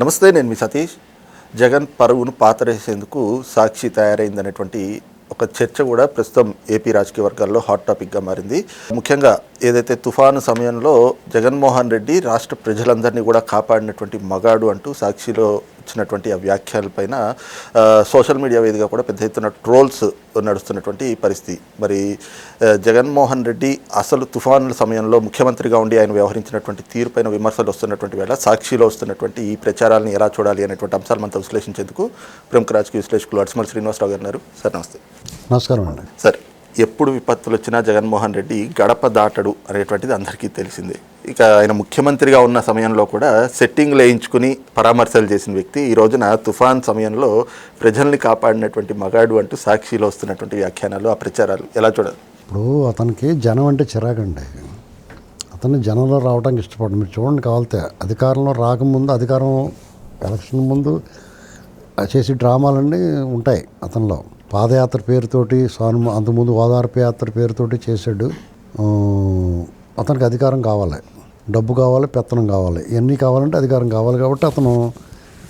నమస్తే నేను మీ సతీష్. జగన్ పరువును పాతరేసేందుకు సాక్షి తయారైందనేటువంటి ఒక చర్చ కూడా ప్రస్తుతం ఏపీ రాజకీయ వర్గాల్లో హాట్ టాపిక్గా మారింది. ముఖ్యంగా ఏదైతే తుఫాను సమయంలో జగన్మోహన్ రెడ్డి రాష్ట్ర ప్రజలందరినీ కూడా కాపాడినటువంటి మగాడు అంటూ సాక్షిలో ఇచ్చినటువంటి ఆ వ్యాఖ్యలపైన సోషల్ మీడియా వేదికగా కూడా పెద్ద ఎత్తున ట్రోల్స్ నడుస్తున్నటువంటి పరిస్థితి. మరి జగన్మోహన్ రెడ్డి అసలు తుఫానుల సమయంలో ముఖ్యమంత్రిగా ఉండి ఆయన వ్యవహరించినటువంటి తీరుపైన విమర్శలు వస్తున్నటువంటి వేళ సాక్షిలో వస్తున్నటువంటి ఈ ప్రచారాలను ఎలా చూడాలి అనేటువంటి అంశాలు మనతో విశ్లేషించేందుకు ప్రముఖ రాజకీయ విశ్లేషకులు అడిసిమల్ శ్రీనివాసరావు గారు సార్ నమస్తే. నమస్కారం అండి. సార్ ఎప్పుడు విపత్తులు వచ్చినా జగన్మోహన్ రెడ్డి గడప దాటడు అనేటువంటిది అందరికీ తెలిసిందే. ఇక ఆయన ముఖ్యమంత్రిగా ఉన్న సమయంలో కూడా సెట్టింగ్లు వేయించుకుని పరామర్శలు చేసిన వ్యక్తి ఈ రోజున తుఫాన్ సమయంలో ప్రజల్ని కాపాడినటువంటి మగాడు అంటూ సాక్షిలో వస్తున్నటువంటి వ్యాఖ్యానాలు ఆ ప్రచారాలు. ఎలా చూడాలి? ఇప్పుడు అతనికి జనం అంటే చిరాకండి. అతను జనంలో రావడానికి ఇష్టపడు మీరు చూడండి కావాలితే అధికారంలో రాకముందు అధికారం ఎలక్షన్ ముందు చేసే డ్రామాలన్నీ ఉంటాయి అతనిలో. పాదయాత్ర పేరుతోటి స్వామి అంతకుముందు ఓదార్పు యాత్ర పేరుతోటి చేశాడు. అతనికి అధికారం కావాలి. డబ్బు కావాలి పెత్తనం కావాలి. ఇవన్నీ కావాలంటే అధికారం కావాలి కాబట్టి అతను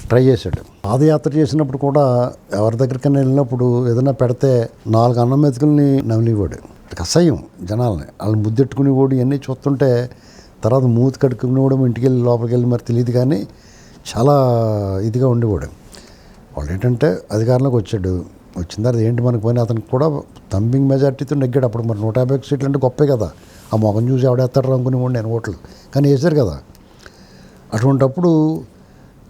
ట్రై చేశాడు. పాదయాత్ర చేసినప్పుడు కూడా ఎవరి దగ్గరికైనా వెళ్ళినప్పుడు ఏదైనా పెడితే నాలుగు అన్నం మెతుకుల్ని నమిలివాడు. అసహ్యం జనాల్ని. వాళ్ళు ముద్దెట్టుకునేవాడు ఇవన్నీ చూస్తుంటే తర్వాత మూతి కడుక్కునేవాడు ఇంటికి వెళ్ళి లోపలికి వెళ్ళి మరి తెలియదు కానీ చాలా ఇదిగా ఉండేవాడు. వాళ్ళు ఏంటంటే అధికారంలోకి వచ్చాడు. వచ్చిన తర్వాత ఏంటి మనకు పోయినా అతనికి కూడా థంబింగ్ మెజార్టీతో నెగ్గాడు. అప్పుడు మరి నూట యాభై సీట్లు అంటే గొప్పే కదా. ఆ మొఖం చూసి ఎవడేస్తాడు అనుకుని నేను ఓట్లు. కానీ వేసారు కదా. అటువంటప్పుడు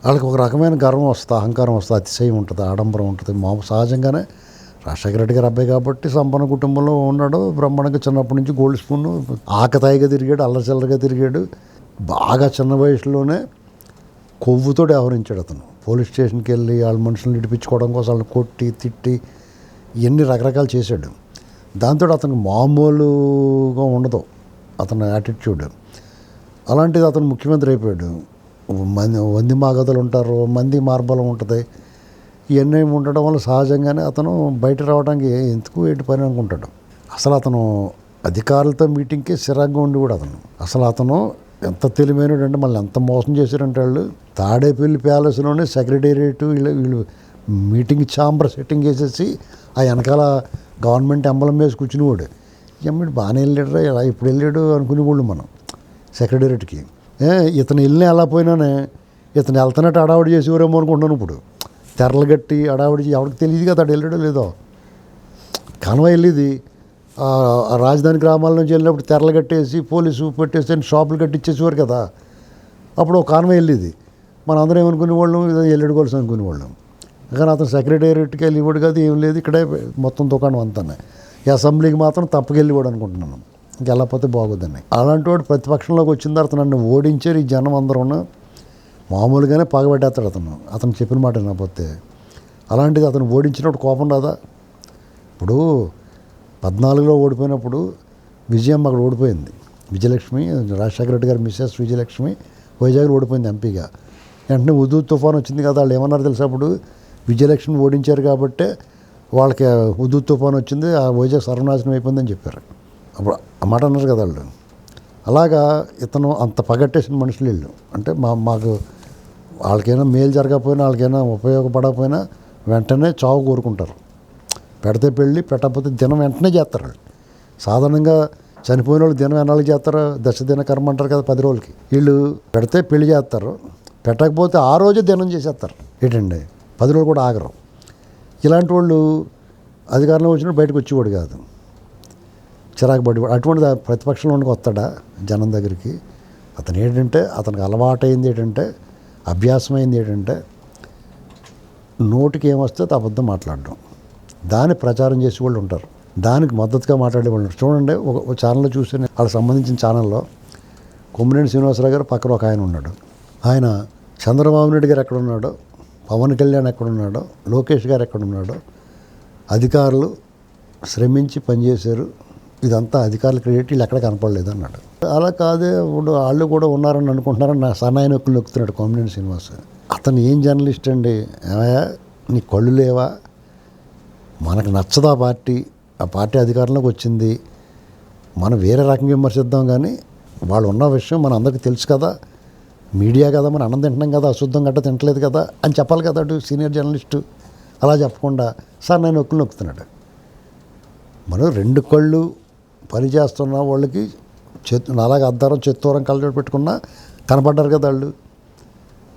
వాళ్ళకి ఒక రకమైన గర్వం వస్తుంది అహంకారం వస్తుంది అతిశయం ఉంటుంది ఆడంబరం ఉంటుంది. మామూలు సహజంగానే రాజశేఖర రెడ్డి గారు అబ్బాయి కాబట్టి సంపన్న కుటుంబంలో ఉన్నాడు. బ్రహ్మాండంగా చిన్నప్పటి నుంచి గోల్డ్ స్పూన్ ఆకతాయిగా తిరిగాడు అల్లచిల్లరగా తిరిగాడు. బాగా చిన్న వయసులోనే కొవ్వుతో వ్యవహరించాడు అతను. పోలీస్ స్టేషన్కి వెళ్ళి వాళ్ళ మనుషులను ఇడిపించుకోవడం కోసం వాళ్ళని కొట్టి తిట్టి ఇవన్నీ రకరకాలు చేశాడు. దాంతో అతనికి మామూలుగా ఉండదు అతని యాటిట్యూడ్ అలాంటిది అతను ముఖ్యమంత్రి అయిపోయాడు. మంది వంది మాగదులు ఉంటారు మంది మార్బలం ఉంటుంది. ఇవన్నీ ఉండడం వల్ల సహజంగానే అతను బయట రావడానికి ఎందుకు ఏంటి పని అనుకుంటాడు. అసలు అతను అధికారులతో మీటింగ్కి స్థిరంగా ఉండి కూడా అతను. అసలు అతను ఎంత తెలివైనడు అంటే మళ్ళీ ఎంత మోసం చేశారంటే వాళ్ళు? తాడేపల్లి ప్యాలెస్లోనే సెక్రటేరియట్ వీళ్ళు వీళ్ళు మీటింగ్ ఛాంబర్ సెట్టింగ్ చేసేసి ఆ వెనకాల గవర్నమెంట్ ఎంబలం వేసి కూర్చునేవాడు. ఎమ్మడి బాగానే వెళ్ళాడు ఇలా ఇప్పుడు వెళ్ళాడు అనుకునేవాళ్ళు మనం సెక్రటేరియట్కి. ఏ ఇతను వెళ్ళిన ఎలా పోయినానే ఇతను వెళ్తున్నట్టు అడావుడి చేసేవారేమో అనుకుంటున్నాను ఇప్పుడు. తెరలు కట్టి అడావుడి ఎవరికి తెలియదు కదా అడు వెళ్ళాడో లేదో. కనవ వెళ్ళేది రాజధాని గ్రామాల నుంచి వెళ్ళినప్పుడు తెరలు కట్టేసి పోలీసు పెట్టేసి షాపులు కట్టించేసేవారు కదా. అప్పుడు ఒక కాన్వే వెళ్ళేది. మన అందరం ఏమనుకునే వాళ్ళం? ఇదో ఎల్లుడు అనుకునే వాళ్ళం. కానీ అతను సెక్రటేరియట్కి వెళ్ళి కాదు ఏం లేదు ఇక్కడే మొత్తం దుకాణం అంతానే ఈ అసెంబ్లీకి మాత్రం తప్పకెళ్ళివాడు అనుకుంటున్నాను. ఇంకెళ్ళకపోతే బాగోదని. అలాంటి వాడు ప్రతిపక్షంలోకి వచ్చిన తర్వాత నన్ను ఓడించారు ఈ జనం అందరూ. మామూలుగానే పగబెట్టేస్తాడు అతను. అతను చెప్పిన మాట వినకపోతే. అలాంటిది అతను ఓడించినప్పుడు కోపం రాదా? ఇప్పుడు పద్నాలుగులో ఓడిపోయినప్పుడు విజయం అక్కడ ఓడిపోయింది. విజయలక్ష్మి రాజశేఖర రెడ్డి గారు మిస్సెస్ విజయలక్ష్మి వైజాగ్లో ఓడిపోయింది ఎంపీగా. వెంటనే ఉదూ తుఫాన్ వచ్చింది కదా వాళ్ళు ఏమన్నారు తెలుసా అప్పుడు విజయలక్ష్మి ఓడించారు కాబట్టే వాళ్ళకి ఉదూ తుఫాన్ వచ్చింది ఆ వైజాగ్ సర్వనాశనం అయిపోయిందని చెప్పారు. అప్పుడు ఆ మాట అన్నారు కదా వాళ్ళు. అలాగా ఇతను అంత పగట్టేసిన మనుషులు వీళ్ళు. అంటే మా మాకు వాళ్ళకైనా మేలు జరగకపోయినా వాళ్ళకైనా ఉపయోగపడకపోయినా వెంటనే చావు కోరుకుంటారు. పెడితే పెళ్ళి పెట్టకపోతే దినం వెంటనే చేస్తారు సాధారణంగా చనిపోయిన వాళ్ళు దినం ఎన్నాళ్ళు చేస్తారు? దశ దిన కర్మ అంటారు కదా పది రోజులకి. వీళ్ళు పెడితే పెళ్ళి చేస్తారు. పెట్టకపోతే ఆ రోజే దినం చేసేస్తారు. ఏంటండి? పది రోజులు కూడా ఆగరు. ఇలాంటి వాళ్ళు అధికారంలో వచ్చినప్పుడు బయటకు వచ్చేవాడు కాదు. చిరాకు పడేవాడు అటువంటి ప్రతిపక్షంలో ఉండి వస్తాడా జనం దగ్గరికి? అతను ఏంటంటే అతనికి అలవాటైంది ఏంటంటే అభ్యాసమైంది ఏంటంటే నోటికి ఏమొస్తే అది అబద్ధం మాట్లాడడం. దాన్ని ప్రచారం చేసే వాళ్ళు ఉంటారు. దానికి మద్దతుగా మాట్లాడే వాళ్ళు ఉంటారు. చూడండి ఒక ఛానల్ ఛానల్లో చూసి వాళ్ళకి సంబంధించిన ఛానల్లో కొమ్మినేని శ్రీనివాసరావు గారు పక్కన ఒక ఆయన ఉన్నాడు. ఆయన చంద్రబాబు నాయుడు గారు ఎక్కడ ఉన్నాడో? పవన్ కళ్యాణ్ ఎక్కడ ఉన్నాడో? లోకేష్ గారు ఎక్కడ ఉన్నాడో? అధికారులు శ్రమించి పనిచేశారు. ఇదంతా అధికారులు క్రెడిట్ వీళ్ళు ఎక్కడ కనపడలేదు అన్నాడు. అలా కాదే ఇప్పుడు వాళ్ళు కూడా ఉన్నారని అనుకుంటున్నారని నా సన్నాయి నొక్కులు నొక్కుతున్నాడు కొమ్మినేని శ్రీనివాస్ అతను ఏం జర్నలిస్ట్ అండి? ఏమయ్యా నీ కళ్ళు లేవా? మనకు నచ్చదు ఆ పార్టీ ఆ పార్టీ అధికారంలోకి వచ్చింది. మనం వేరే రకంగా విమర్శిద్దాం కానీ వాళ్ళు ఉన్న విషయం మన అందరికీ తెలుసు కదా. మీడియా కదా మనం అన్నం తింటున్నాం కదా అశుద్ధం గట్ట తింటలేదు కదా అని చెప్పాలి కదా అటు సీనియర్ జర్నలిస్టు. అలా చెప్పకుండా సార్ నేను ఒక్కులు నొక్కుతున్నాడు. మనం రెండు కళ్ళు పని చేస్తున్న వాళ్ళకి చేతు అలాగే అద్దారం చెత్తూరం కళ్ళజోడు పెట్టుకున్నా కనపడ్డారు కదా వాళ్ళు.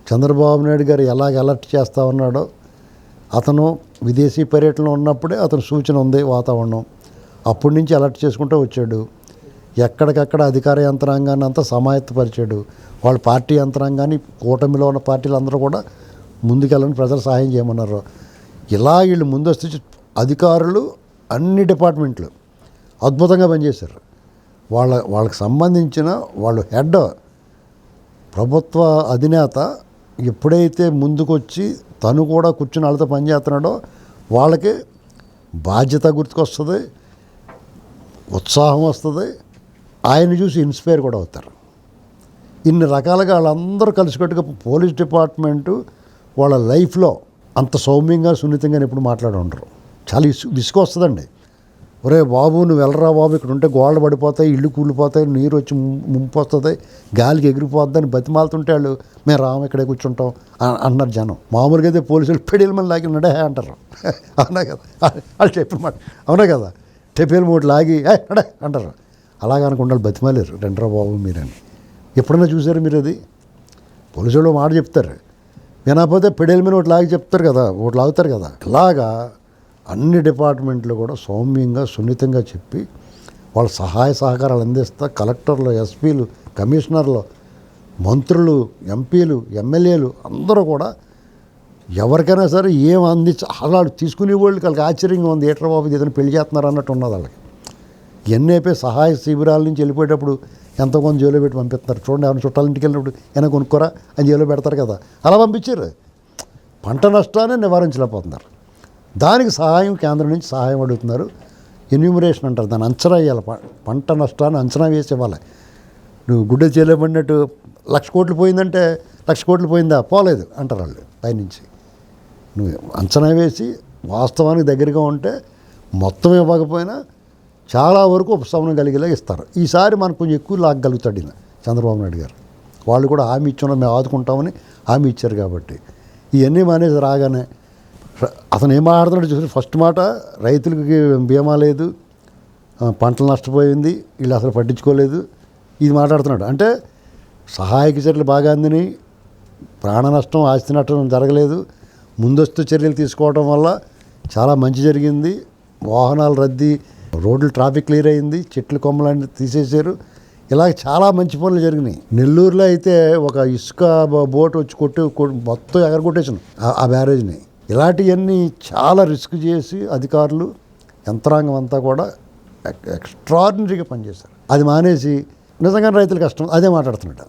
చంద్రబాబు నాయుడు గారు ఎలాగ అలర్ట్ చేస్తా ఉన్నాడో అతను విదేశీ పర్యటనలో ఉన్నప్పుడే అతను సూచన ఉంది వాతావరణం. అప్పటి నుంచి అలర్ట్ చేసుకుంటూ వచ్చాడు. ఎక్కడికక్కడ అధికార యంత్రాంగాన్ని అంతా సమాయత్తపరిచాడు. వాళ్ళ పార్టీ యంత్రాంగాన్ని కూటమిలో ఉన్న పార్టీలు అందరూ కూడా ముందుకెళ్ళని ప్రజలు సహాయం చేయమన్నారు. ఇలా వీళ్ళు ముందస్తు అధికారులు అన్ని డిపార్ట్మెంట్లు అద్భుతంగా పనిచేశారు. వాళ్ళ వాళ్ళకి సంబంధించిన వాళ్ళు హెడ్ ప్రభుత్వ అధినేత ఎప్పుడైతే ముందుకొచ్చి తను కూడా కూర్చుని వాళ్ళతో పనిచేస్తున్నాడో వాళ్ళకి బాధ్యత గుర్తుకొస్తుంది ఉత్సాహం వస్తుంది. ఆయన చూసి ఇన్స్పైర్ కూడా అవుతారు. ఇన్ని రకాలుగా వాళ్ళందరూ కలిసికట్టుగా పోలీస్ డిపార్ట్మెంటు వాళ్ళ లైఫ్లో అంత సౌమ్యంగా సున్నితంగా ఎప్పుడు మాట్లాడి ఉండరు చాలా ఇసు విసుగు వస్తుందండి ఒరే బాబు నువ్వు వెళ్ళరా బాబు ఇక్కడ ఉంటే గోడలు పడిపోతాయి ఇల్లు కూలిపోతాయి నీరు వచ్చి ముంపు వస్తుంది గాలికి ఎగిరిపోద్దని బతిమాలుతుంటే వాళ్ళు మేము రాము ఇక్కడే కూర్చుంటాం అన్నారు జనం. మామూలుగా అయితే పోలీసులు పెడీల మళ్ళీ లాగి నడే అంటారు. అవునా కదా? వాళ్ళు చెప్పిన మాట. అవునా కదా? టెపేలు మూడు లాగి ఏ నడే అంటారు. అలాగనుకుంటే బతిమాలేరు. రెండరా బాబు మీరని. ఎప్పుడన్నా చూసారు మీరు అది? పోలీసు వాళ్ళు మాట చెప్తారు. వినకపోతే పెడేల మీద ఒకటి లాగి చెప్తారు కదా ఒకటి లాగుతారు కదా. ఇలాగా అన్ని డిపార్ట్మెంట్లు కూడా సౌమ్యంగా సున్నితంగా చెప్పి వాళ్ళ సహాయ సహకారాలు అందిస్తా. కలెక్టర్లు ఎస్పీలు కమిషనర్లు మంత్రులు ఎంపీలు ఎమ్మెల్యేలు అందరూ కూడా ఎవరికైనా సరే ఏం అంది అలా తీసుకునే వాళ్ళకి వాళ్ళకి ఆశ్చర్యంగా ఉంది. ఏట్రా బాబు ఇది ఏదైనా పెళ్ళి చేస్తున్నారు అన్నట్టు ఉన్నది వాళ్ళకి. ఇవన్నీ సహాయ శిబిరాల నుంచి వెళ్ళిపోయేటప్పుడు ఎంతో కొంత జైలు పెట్టి పంపిస్తున్నారు. చూడండి ఎవరిని చుట్టాల ఇంటికి వెళ్ళినప్పుడు ఏమైనా కొనుక్కోరా అని జైలు పెడతారు కదా. అలా పంపించారు. పంట నష్టాన్ని నివారించలేకపోతున్నారు. దానికి సహాయం కేంద్రం నుంచి సహాయం అడుగుతున్నారు. ఎన్యూమరేషన్ అంటారు దాన్ని అంచనా వేయాలి. ప- పంట నష్టాన్ని అంచనా వేసి ఇవ్వాలి. నువ్వు గుడ్డ చేయలేబడినట్టు లక్ష కోట్లు పోయిందంటే లక్ష కోట్లు పోయిందా? పోలేదు అంటారు వాళ్ళు పైనుంచి. నువ్వు అంచనా వేసి వాస్తవానికి దగ్గరగా ఉంటే మొత్తం ఇవ్వకపోయినా చాలా వరకు ఉపశమనం కలిగేలా ఇస్తారు. ఈసారి మనకు కొంచెం ఎక్కువ లాగలుగుతాడు ఈయన చంద్రబాబు నాయుడు గారు. వాళ్ళు కూడా హామీ ఇచ్చిన మేము ఆదుకుంటామని హామీ ఇచ్చారు కాబట్టి. ఇవన్నీ మానేసి రాగానే అతను ఏం మాట్లాడుతున్నాడు చూసి ఫస్ట్ మాట రైతులకి బీమా లేదు పంటలు నష్టపోయింది వీళ్ళు అసలు పట్టించుకోలేదు ఇది మాట్లాడుతున్నాడు. అంటే సహాయక చర్యలు బాగా అందిని ప్రాణ నష్టం ఆస్తి నష్టం జరగలేదు ముందస్తు చర్యలు తీసుకోవడం వల్ల చాలా మంచి జరిగింది. వాహనాలు రద్దీ రోడ్లు ట్రాఫిక్ క్లియర్ అయింది చెట్లు కొమ్మలన్నీ తీసేశారు. ఇలా చాలా మంచి పనులు జరిగినాయి. నెల్లూరులో అయితే ఒక ఇసుక బోట్ వచ్చి కొట్టి మొత్తం ఎగరగొట్టేసాను ఆ బ్యారేజ్ని. ఇలాంటివన్నీ చాలా రిస్క్ చేసి అధికారులు యంత్రాంగం అంతా కూడా ఎక్- ఎక్స్ట్రాడినరీగా పనిచేశారు. అది మానేసి నిజంగా రైతుల కష్టం అదే మాట్లాడుతున్నాడు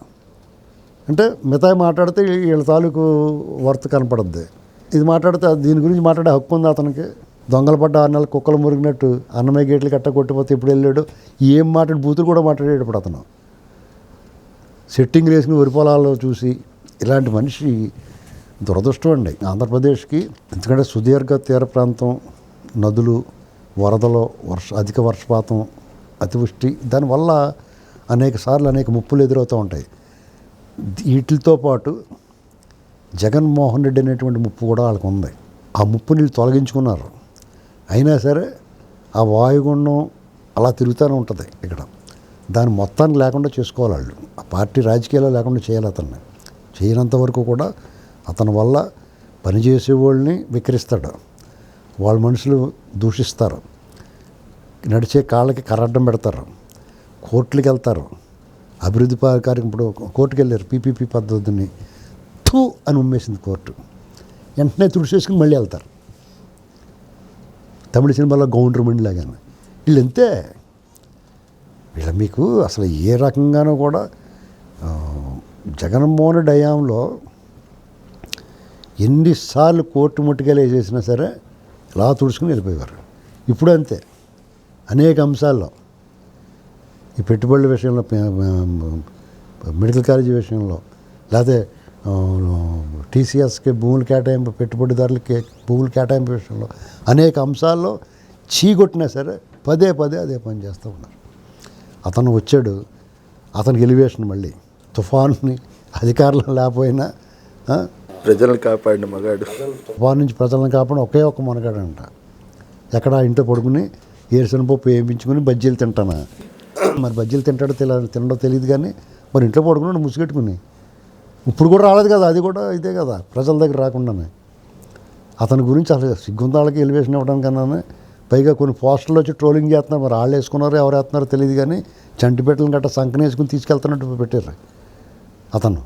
అంటే మిగతా మాట్లాడితే వీళ్ళ తాలూకు వర్త్ కనపడద్ది. ఇది మాట్లాడితే దీని గురించి మాట్లాడే హక్కు ఉంది అతనికి. దొంగలు పడ్డ ఆరు నెలలు కుక్కలు మురిగినట్టు అన్నమయ్య గేట్లు కట్ట కొట్టిపోతే ఇప్పుడు వెళ్ళాడు. ఏం మాట్లాడి బూతులు కూడా మాట్లాడాడు ఇప్పుడు అతను. సెట్టింగ్ వేసుకుని వరి పొలాల్లో చూసి ఇలాంటి మనిషి దురదృష్టం అండి. ఆంధ్రప్రదేశ్కి ఎందుకంటే సుదీర్ఘ తీర ప్రాంతం నదులు వరదలు వర్ష అధిక వర్షపాతం అతివృష్టి దానివల్ల అనేక సార్లు అనేక ముప్పులు ఎదురవుతూ ఉంటాయి. వీటితో పాటు జగన్మోహన్ రెడ్డి అనేటువంటి ముప్పు కూడా వాళ్ళకు ఉంది. ఆ ముప్పుని వీళ్ళు తొలగించుకున్నారు. అయినా సరే ఆ వాయుగుండం అలా తిరుగుతూనే ఉంటుంది ఇక్కడ. దాని మొత్తాన్ని లేకుండా చేసుకోవాలి వాళ్ళు. ఆ పార్టీ రాజకీయాలు లేకుండా చేయాలి అతన్ని. చేయనంత వరకు కూడా అతని వల్ల పనిచేసే వాళ్ళని వికరిస్తాడు వాళ్ళ మనుషులు దూషిస్తారు. నడిచే కాళ్ళకి కరడ్డం పెడతారు. కోర్టులకు వెళ్తారు. అభివృద్ధి పా- కార్యక్రమం ఇప్పుడు కోర్టుకు వెళ్ళారు. పీపీపీ పద్ధతిని థూ అని ఉమ్మేసింది కోర్టు. వెంటనే తుడిచేసుకుని మళ్ళీ వెళ్తారు. తమిళ సినిమాలో గౌండ్రమెంట్ లాగానే. వీళ్ళు అంతే వీళ్ళ మీకు అసలు ఏ రకంగానూ కూడా జగన్మోహన్ డయాంలో ఎన్నిసార్లు కోర్టు ముట్టుకెళ్ళి వేసేసినా సరే లా తుడుచుకుని వెళ్ళిపోయేవారు. ఇప్పుడు అంతే. అనేక అంశాల్లో. ఈ పెట్టుబడుల విషయంలో మెడికల్ కాలేజీ విషయంలో లేకపోతే టీసీఎస్కి భూములు కేటాయింపు పెట్టుబడిదారులకి భూములు కేటాయింపు విషయంలో అనేక అంశాల్లో చీకొట్టినా సరే పదే పదే అదే పని చేస్తూ ఉన్నారు. అతను వచ్చాడు. అతనికి ఎలివేషన్ మళ్ళీ. తుఫాన్ని అధికారులు లేకపోయినా ప్రజలను కాపాడిన మగాడు. వారి నుంచి ప్రజలను కాపాడిన ఒకే ఒక్క మనగాడంట ఎక్కడ ఇంట్లో పడుకుని ఏరుసిన పప్పు వేయించుకుని బజ్జీలు తింటానా? మరి బజ్జీలు తింటాడో తెల తినడో తెలియదు కానీ మరి ఇంట్లో పడుకున్నాడు ముసుగెట్టుకుని. ఇప్పుడు కూడా రాలేదు కదా అది కూడా ఇదే కదా ప్రజల దగ్గర రాకుండానే. అతని గురించి అసలు సిగ్గుందాళ్ళకి ఎలివేషన్ ఇవ్వడం కన్నా పైగా కొన్ని పోస్టర్లు వచ్చి ట్రోలింగ్ చేస్తున్నారు మరి వాళ్ళు వేసుకున్నారో ఎవరు వేస్తున్నారో తెలియదు కానీ చంటిపెట్టలను గట్ట సంకనేసుకుని తీసుకెళ్తున్నట్టు పెట్టారు అతను.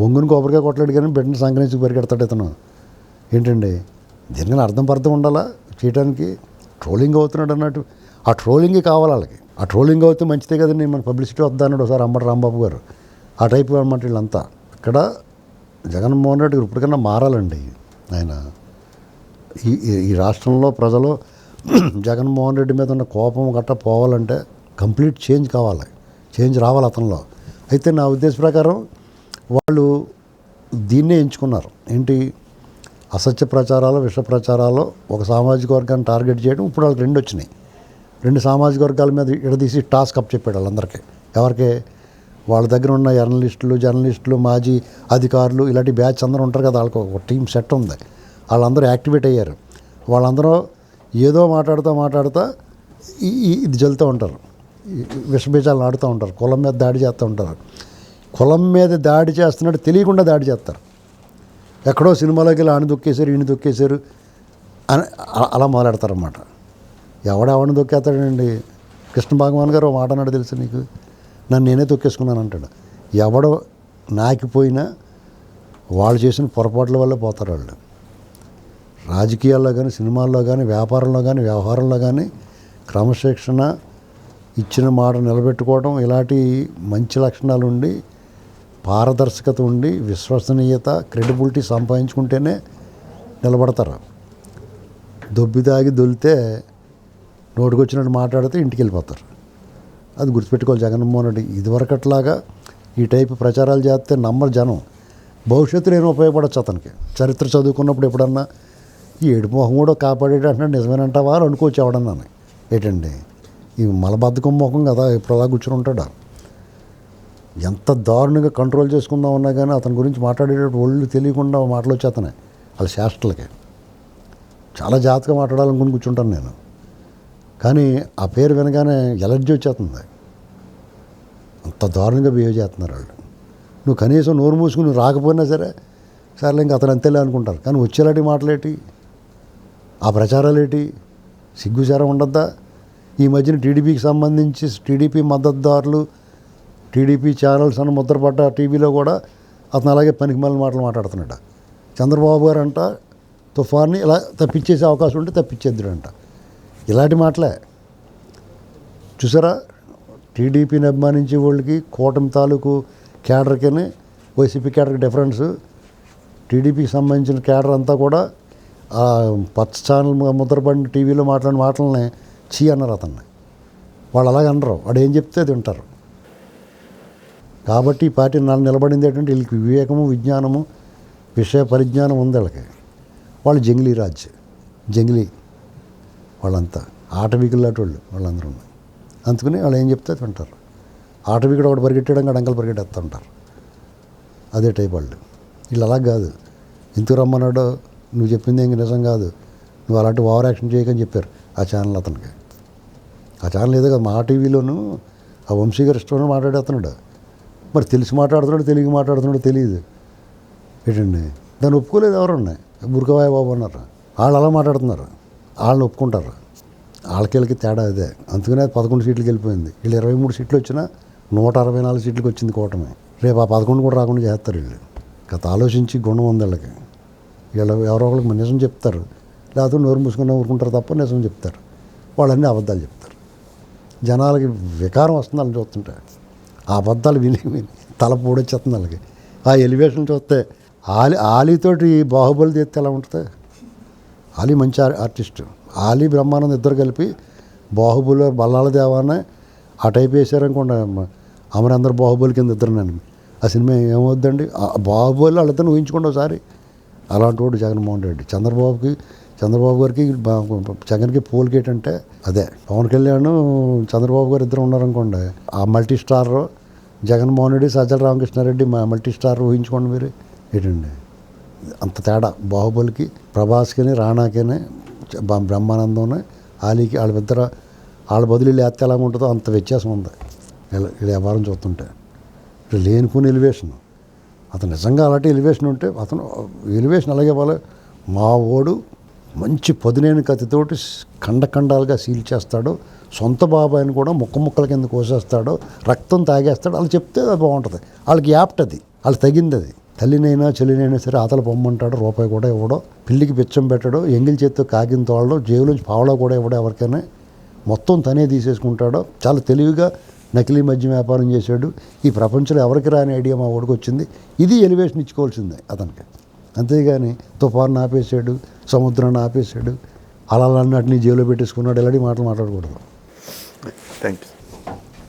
ఒంగుని కొబ్బరికాయ కొట్టలేడు కానీ బిడ్డను సంక్రమించి పరిగెడతాడు ఇతను. ఏంటండి? దీనికన్నా అర్థం పర్థం ఉండాలా చేయడానికి ట్రోలింగ్ అవుతున్నాడు అన్నట్టు. ఆ ట్రోలింగ్ కావాలి వాళ్ళకి. ఆ ట్రోలింగ్ అవుతే మంచిదే కదండి మన పబ్లిసిటీ వద్దా అన్నాడు ఒకసారి అమ్మటి రాంబాబు గారు. ఆ టైప్ అనమాట వీళ్ళంతా. ఇక్కడ జగన్మోహన్ రెడ్డి గారు ఇప్పటికన్నా మారాలండి ఆయన. ఈ ఈ- ఈ రాష్ట్రంలో ప్రజలు జగన్మోహన్ రెడ్డి మీద ఉన్న కోపం గట్ట పోవాలంటే కంప్లీట్ చేంజ్ కావాలి. చేంజ్ రావాలి అతనిలో. అయితే నా ఉద్దేశ ప్రకారం వాళ్ళు దీన్నే ఎంచుకున్నారు. ఏంటి? అసత్య ప్రచారాలు విష ప్రచారాలు ఒక సామాజిక వర్గాన్ని టార్గెట్ చేయడం ఇప్పుడు వాళ్ళకి రెండు వచ్చినాయి. రెండు సామాజిక వర్గాల మీద ఇడదీసి టాస్క్ అప్ చెప్పాడు వాళ్ళందరికీ. ఎవరికి? వాళ్ళ దగ్గర ఉన్న జర్నలిస్టులు జర్నలిస్టులు మాజీ అధికారులు ఇలాంటి బ్యాచ్ అందరూ ఉంటారు కదా వాళ్ళకి ఒక టీం సెట్ ఉంది. వాళ్ళందరూ యాక్టివేట్ అయ్యారు. వాళ్ళందరూ ఏదో మాట్లాడుతూ మాట్లాడుతూ ఈ- ఈ- ఇది జల్లుతూ ఉంటారు. విషబీజాలు ఆడుతూ ఉంటారు. కులం మీద దాడి చేస్తూ ఉంటారు. కులం మీద దాడి చేస్తున్నట్టు తెలియకుండా దాడి చేస్తారు. ఎక్కడో సినిమాలోకి వెళ్ళి ఆని దొక్కేశారు ఈయన దొక్కేశారు అని అలా మొదలెడతారనమాట ఎవడెవడిని దొక్కేస్తాడండి కృష్ణ భగవాన్ గారు మాట అన్నాడు తెలుసు నీకు? నన్ను నేనే తొక్కేసుకున్నాను అంటాడు. ఎవడో నాకిపోయినా వాళ్ళు చేసిన పొరపాట్ల వల్లే పోతారు వాళ్ళు. రాజకీయాల్లో కానీ సినిమాల్లో కానీ వ్యాపారంలో కానీ వ్యవహారంలో కానీ క్రమశిక్షణ ఇచ్చిన మాట నిలబెట్టుకోవడం ఇలాంటి మంచి లక్షణాలు ఉండి పారదర్శకత ఉండి విశ్వసనీయత క్రెడిబిలిటీ సంపాదించుకుంటేనే నిలబడతారు. దొబ్బి తాగి దొలితే నోటికొచ్చినట్టు మాట్లాడితే ఇంటికి వెళ్ళిపోతారు అది గుర్తుపెట్టుకోవాలి జగన్మోహన్ రెడ్డి. ఇదివరకట్లాగా ఈ టైప్ ప్రచారాలు చేస్తే నమ్మరు జనం. భవిష్యత్తులో ఏమో ఉపయోగపడచ్చు అతనికి. చరిత్ర చదువుకున్నప్పుడు ఎప్పుడన్నా ఈ ఏడుపు కూడా కాపాడేటి అంటే నిజమేనంటావా అని అనుకోవచ్చు ఎవడన్నాను. ఏంటండి? ఈ మలబద్ధకం మొహం కదా ఇప్పుడు అలా కూర్చుని ఉంటాడు? ఎంత దారుణంగా కంట్రోల్ చేసుకుందాం ఉన్నా కానీ అతని గురించి మాట్లాడేటప్పుడు ఒళ్ళు తెలియకుండా మాటలు వచ్చేస్తున్నాయి వాళ్ళ శాస్త్రలకి. చాలా జాగ్రత్తగా మాట్లాడాలనుకుని కూర్చుంటాను నేను. కానీ ఆ పేరు వినగానే ఎలర్జీ వచ్చేస్తుంది. అంత దారుణంగా బిహేవ్ చేస్తున్నారు వాళ్ళు. నువ్వు కనీసం నోరు మూసుకుని రాకపోయినా సరే సరే ఇంకా అతను అంతేలే అనుకుంటారు. కానీ వచ్చేలాంటి మాటలేటి? ఆ ప్రచారాలు ఏంటి సిగ్గుచారం ఉండద్దా? ఈ మధ్యన టీడీపీకి సంబంధించి టీడీపీ మద్దతుదారులు టీడీపీ ఛానల్స్ అని ముద్రపడ్డ టీవీలో కూడా అతను అలాగే పనికి మళ్ళీ మాటలు మాట్లాడుతున్నాడు చంద్రబాబు గారు అంట తుఫాన్ని ఇలా తప్పించేసే అవకాశం ఉంటే తప్పించేద్దుడంట ఇలాంటి మాటలే. చూసారా? టీడీపీని అభిమానించే వాళ్ళకి కూటమి తాలూకు క్యాడర్కి వైసీపీ కేడర్కి డిఫరెన్స్ టీడీపీకి సంబంధించిన క్యాడర్ అంతా కూడా ఆ పచ్చ ఛానల్ ముద్రపడిన టీవీలో మాట్లాడిన మాటలని చీ అన్నారు అతన్ని. వాళ్ళు అలాగ అనరు. వాడు ఏం చెప్తే అది వింటారు. కాబట్టి ఈ పార్టీ నాలుగు నిలబడింది ఏంటంటే వీళ్ళకి వివేకము విజ్ఞానము విషయ పరిజ్ఞానం ఉంది వాళ్ళకి. వాళ్ళు జంగిలీ రాజ్ జంగిలీ వాళ్ళంతా ఆటవికులు లాంటి వాళ్ళు వాళ్ళందరూ అందుకని వాళ్ళు ఏం చెప్తే తింటారు వింటారు. ఆటవికుడు ఒకటి పరిగెట్టడం గడంకలు పరిగెట్టేస్తూ ఉంటారు. అదే టైప్ వాళ్ళు. వీళ్ళు అలా కాదు. ఎందుకు రమ్మన్నాడో నువ్వు చెప్పింది ఇంక నిజం కాదు. నువ్వు అలాంటి ఓవర్ యాక్షన్ చేయకని చెప్పారు ఆ ఛానల్ అతనికి. ఆ ఛానల్ ఏదో కదా మా టీవీలోను ఆ వంశీ గారు మాట్లాడేస్తున్నాడు. మరి తెలిసి మాట్లాడుతున్నాడు తెలియ మాట్లాడుతున్నాడు తెలియదు. ఏంటండి? దాన్ని ఒప్పుకోలేదు ఎవరున్నాయి బురకవాయ బాబు అన్నారు? వాళ్ళు అలా మాట్లాడుతున్నారు. వాళ్ళని ఒప్పుకుంటారు. వాళ్ళకి వీళ్ళకి తేడా అదే. అందుకనే పదకొండు సీట్లకి వెళ్ళిపోయింది. వీళ్ళు ఇరవై మూడు సీట్లు వచ్చినా నూట అరవై నాలుగు సీట్లకి వచ్చింది కూటమి. రేపు ఆ పదకొండు కూడా రాకుండా చేస్తారు వీళ్ళు. గత ఆలోచించి గుణం ఉంది వీళ్ళకి. వీళ్ళు ఎవరో ఒకరికి నిజం చెప్తారు. లేకపోతే నోరు మూసుకుని ఊరుకుంటారు తప్ప నిజం చెప్తారు. వాళ్ళన్నీ అబద్ధాలు చెప్తారు. జనాలకి వికారం వస్తుంది వాళ్ళని చూస్తుంటే ఆ అబద్ధాలు విని విని తల పూడొచ్చేస్తుంది వాళ్ళకి. ఆ ఎలివేషన్ చూస్తే ఆలి ఆలీతోటి బాహుబలి తీస్తే ఎలా ఉంటుంది? ఆలీ మంచి ఆర్టిస్ట్. ఆలీ బ్రహ్మానందం ఇద్దరు కలిపి బాహుబలి బల్లాల దేవానే ఆ టైప్ వేసారనుకోండి మ- అమరేందర్ బాహుబలి కింద ఇద్దరు నన్ను. ఆ సినిమా ఏమవుద్దండి? బాహుబలి వాళ్ళిద్దరిని ఊహించుకోండి ఒకసారి. అలాంటి వాడు జగన్మోహన్ రెడ్డి. చంద్రబాబుకి చంద్రబాబు గారికి జగన్కి పోలికేట్ అంటే అదే. పవన్ కళ్యాణ్ చంద్రబాబు గారు ఇద్దరు ఉన్నారనుకోండి. ఆ మల్టీ స్టార్ జగన్మోహన్ రెడ్డి సజ్జల రామకృష్ణారెడ్డి మా మల్టీ స్టార్ ఊహించుకోండి మీరు. ఏంటండి? అంత తేడా. బాహుబలికి ప్రభాస్కిని రాణాకిని బ్రహ్మానందంని బ- బ్రహ్మానందం ఆలీకి వాళ్ళిద్దరు వాళ్ళ బదులు లేస్తే ఎలా ఉంటుందో అంత వ్యత్యాసం ఉంది. వీళ్ళ వ్యాపారం వ్యవహారం చూస్తుంటే. ఇటు లేనిపోని ఎలివేషన్. అతను నిజంగా అలాంటి ఎలివేషన్ ఉంటే అతను ఎలివేషన్ అలాగే వాళ్ళు మా ఓడు మంచి పదునైన కత్తితోటి ఖండఖండాలుగా సీల్ చేస్తాడు. సొంత బాబాయిని కూడా ముక్క ముక్కల కింద కోసేస్తాడు. రక్తం తాగేస్తాడు. వాళ్ళు చెప్తే అది బాగుంటుంది. వాళ్ళకి యాప్ట్ అది. వాళ్ళు తగింది అది. తల్లినైనా చెల్లినైనా సరే ఆతల పొమ్మంటాడు. రూపాయి కూడా ఇవ్వడం. పిల్లికి పిచ్చం పెట్టడు. ఎంగిల్ చేత్తో కాగిన తోడడం జేబులోంచి పావలా కూడా ఇవ్వడం ఎవరికైనా. మొత్తం తనే తీసేసుకుంటాడు. చాలా తెలివిగా నకిలీ మద్యం వ్యాపారం చేశాడు. ఈ ప్రపంచంలో ఎవరికి రాని ఐడియా మా ఓడికి వచ్చింది ఇది ఎలివేషన్ ఇచ్చుకోవాల్సిందే అతనికి. అంతేగాని తుఫాన్ ఆపేశాడు సముద్రాన్ని ఆపేశాడు. అలలన్నిటిని జైల్లో పెట్టేసుకున్నాడు. ఇలాంటి మాటలు మాట్లాడకూడదు. Thank you